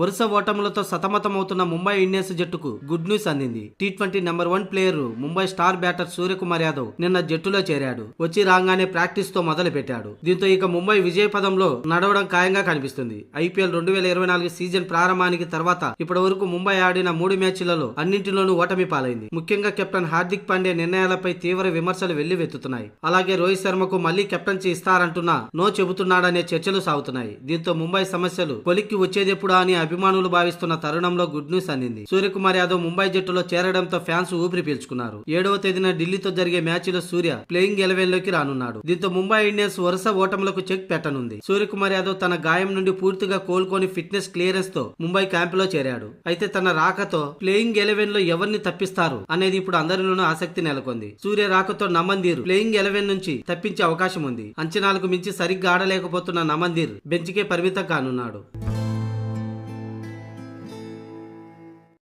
వరుస ఓటములతో సతమతమవుతున్న ముంబై ఇండియన్స్ జట్టుకు గుడ్ న్యూస్ అందింది. T twenty number one player Mumbai star batter Suryakumar Yadav నిన్న జట్టులో చేరాడు. వచ్చి రాగానే ప్రాక్టీస్తో మొదలు పెట్టాడు దీంతో ఇక ముంబై విజయ పదంలో నడవడం ఖాయంగా కనిపిస్తుంది. ఐపీఎల్ రెండు వేల ఇరవై నాలుగు సీజన్ ప్రారంభానికి తర్వాత ఇప్పటి వరకు ముంబై ఆడిన మూడు మ్యాచ్లలో అన్నింటిలోనూ ఓటమి పాలైంది. ముఖ్యంగా కెప్టెన్ హార్దిక్ పాండే నిర్ణయాలపై తీవ్ర విమర్శలు వెల్లువెత్తుతున్నాయి. అలాగే రోహిత్ శర్మకు మళ్ళీ కెప్టెన్సీ ఇస్తారంటున్నా నో చెబుతున్నాడనే చర్చలు సాగుతున్నాయి. దీంతో ముంబై సమస్యలు కొలిక్కి వచ్చేదెప్పుడా అని అభిమానులు భావిస్తున్న తరుణంలో గుడ్ న్యూస్ అందింది. సూర్యకుమార్ యాదవ్ ముంబై జట్టులో చేరడంతో ఫ్యాన్స్ ఊపిరి పీల్చుకున్నారు. ఏడవ తేదీన ఢిల్లీతో జరిగే మ్యాచ్లో సూర్య ప్లేయింగ్ ఎలెవెన్లోకి రానున్నాడు. దీంతో ముంబై ఇండియన్స్ వరుస ఓటములకు చెక్ పెట్టనుంది. సూర్యకుమార్ యాదవ్ తన గాయం నుండి పూర్తిగా కోలుకొని ఫిట్నెస్ క్లియరెన్స్తో ముంబై క్యాంప్లో చేరాడు. అయితే తన రాకతో ప్లేయింగ్ ఎలెవెన్లో ఎవరిని తప్పిస్తారు అనేది ఇప్పుడు అందరిలోనూ ఆసక్తి నెలకొంది. సూర్య రాకతో నమందీర్ ప్లేయింగ్ ఎలెవెన్ నుంచి తప్పించే అవకాశం ఉంది అంచనాలకు మించి సరిగ్గా ఆడలేకపోతున్న నమందీర్ బెంచ్కే పరిమితం కానున్నాడు.